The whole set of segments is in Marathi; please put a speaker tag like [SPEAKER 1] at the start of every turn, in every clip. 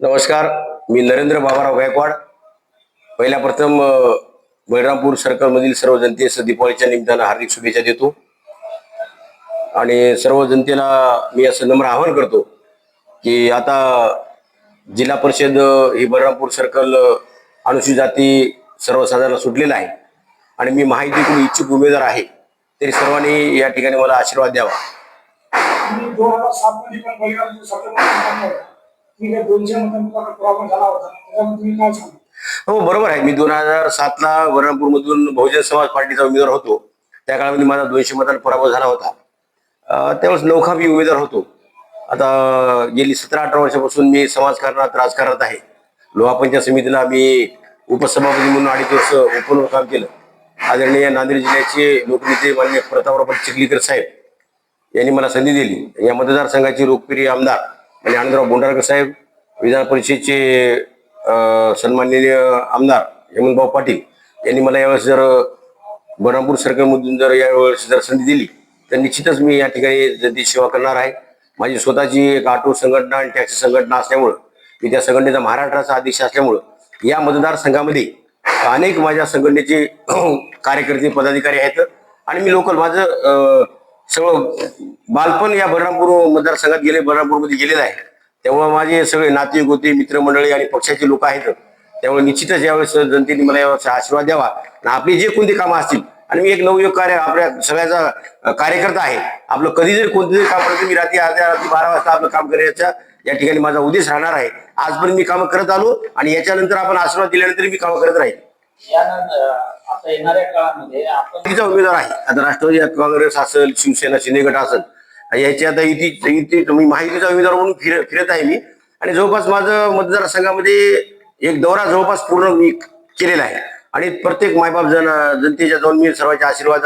[SPEAKER 1] नमस्कार मी नरेंद्र बाबाराव गायकवाड. पहिल्या प्रथम बैरामपूर सर्कलमधील सर्व जनतेस दीपावलीच्या निमित्तानं हार्दिक शुभेच्छा देतो. आणि सर्व जनतेला मी असं नम्र आवाहन करतो की आता जिल्हा परिषद ही बळीरामपूर सर्कल अनुसूचित जाती सर्वसाधारण सुटलेला आहे. आणि मी माहितीकडून इच्छुक उमेदवार आहे तरी सर्वांनी या ठिकाणी मला आशीर्वाद द्यावा.
[SPEAKER 2] ठीक आहे दोनशे प्रॉब्लेम झाला होता. त्याच्यामध्ये तुम्ही काय
[SPEAKER 1] हो बरोबर आहे. मी दोन हजार सातला वरणपूरमधून बहुजन समाज पार्टीचा उमेदवार होतो. त्या काळामध्ये माझा दोनशे मतांना पराभव झाला होता. त्यावेळेस नौखा मी उमेदवार होतो. आता गेली सतरा अठरा वर्षापासून मी समाजकारणात राजकारणात आहे. लोहापंचायत समितीला मी उपसभापती म्हणून अडीच वर्ष ओपन काम केलं. आदरणीय नांदेड जिल्ह्याचे लोकनेते मान्य प्रतापराव चिखलीकर साहेब यांनी मला संधी दिली. या मतदारसंघाचे लोकप्रिय आमदार आणि आनंदराव बोंडारकर साहेब विधान परिषदेचे सन्माननीय आमदार हेमंतभाऊ पाटील यांनी मला यावेळेस जर बळरामपूर सर्कलमधून जर यावेळेस जर संधी दिली तर निश्चितच मी या ठिकाणी जनतेची सेवा करणार आहे. माझी स्वतःची एक ऑटो संघटना आणि टॅक्सी संघटना असल्यामुळं मी त्या संघटनेचा महाराष्ट्राचा अध्यक्ष असल्यामुळं या मतदारसंघामध्ये अनेक माझ्या संघटनेचे कार्यकर्ते पदाधिकारी आहेत. आणि मी लोकल माझं सगळं बालपण या बळरामपूर मतदारसंघात गेले बळरामपूरमध्ये गेलेलं आहे. त्यामुळे माझे सगळे नाते गोते मित्रमंडळी आणि पक्षाचे लोक आहेत. त्यामुळे निश्चितच यावेळेस जनतेने मला यावेळेस आशीर्वाद द्यावा. आणि आपली जे कोणती कामं असतील आणि मी एक नवयुग कार्य आपल्या सगळ्याचा कार्यकर्ता आहे. आपलं कधी जरी कोणतं जरी काम करतो मी रात्री अर्ध्या रात्री बारा वाजता आपलं काम करायचा. या ठिकाणी माझा उद्देश राहणार आहे. आजपर्यंत मी कामं करत आलो आणि याच्यानंतर आपण आशीर्वाद दिल्यानंतर मी कामं करत राहील
[SPEAKER 3] आता येणाऱ्या काळामध्ये आपण
[SPEAKER 1] तिचा उमेदवार आहे. आता राष्ट्रवादी काँग्रेस असेल शिवसेना शिंदे गट असेल याची आता इथे इथे मी माहितीचा उमेदवार म्हणून फिर फिरत आहे मी. आणि जवळपास माझं मतदारसंघामध्ये एक दौरा जवळपास पूर्ण मी केलेला आहे. आणि प्रत्येक मायबाप जन जनतेच्या जाऊन मी सर्वांचे आशीर्वाद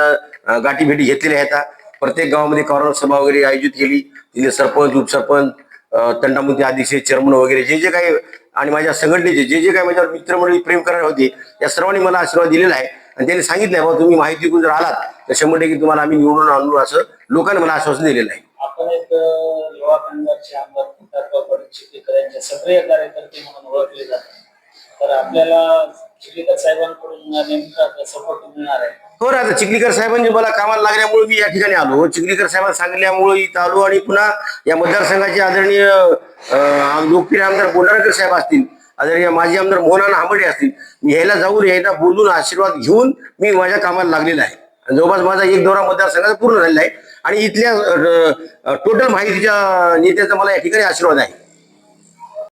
[SPEAKER 1] गाठी भेटी घेतलेल्या आहेत. प्रत्येक गावामध्ये कॉर्नर सभा वगैरे आयोजित केली. तिथे सरपंच उपसरपंच अं, अध्यक्ष चेअरमन वगैरे जे जे काही आणि माझ्या संघटनेचे जे जे काही माझ्यावर मित्रमंडळी प्रेम करणारे होते त्या सर्वांनी मला आशीर्वाद दिलेला आहे. आणि त्यांनी सांगितलं बाबा तुम्ही माहिती घेऊन जर आलात तर शंभर टक्के तुम्हाला आम्ही निवडून आणू असं लोकांनी मला आश्वासन दिलेलं आहे.
[SPEAKER 3] आपण एक युवा आमदार सक्रिय कार्यकर्ते म्हणून ओळखले जातात. तर आपल्याला चिखलीकर साहेबांकडून नेमका सपोर्ट मिळणार आहे.
[SPEAKER 1] हो ना चिखलीकर साहेबांनी मला कामाला लागल्यामुळे मी या ठिकाणी आलो. हो, चिखलीकर साहेबांना सांगितल्यामुळे इथं आलो आणि पुन्हा या मतदारसंघाचे आदरणीय अं, लोकप्रिय आमदार बोंडारकर साहेब असतील आदरणीय माजी आमदार मोहनाना हांबडे असतील मी यायला जाऊन यायला बोलून आशीर्वाद घेऊन मी माझ्या कामाला लागलेला आहे. आणि जवळपास माझा एक दौरा मतदारसंघाचा पूर्ण झालेला आहे. आणि इथल्या टोटल माहितीच्या नेत्याचा मला या ठिकाणी आशीर्वाद आहे.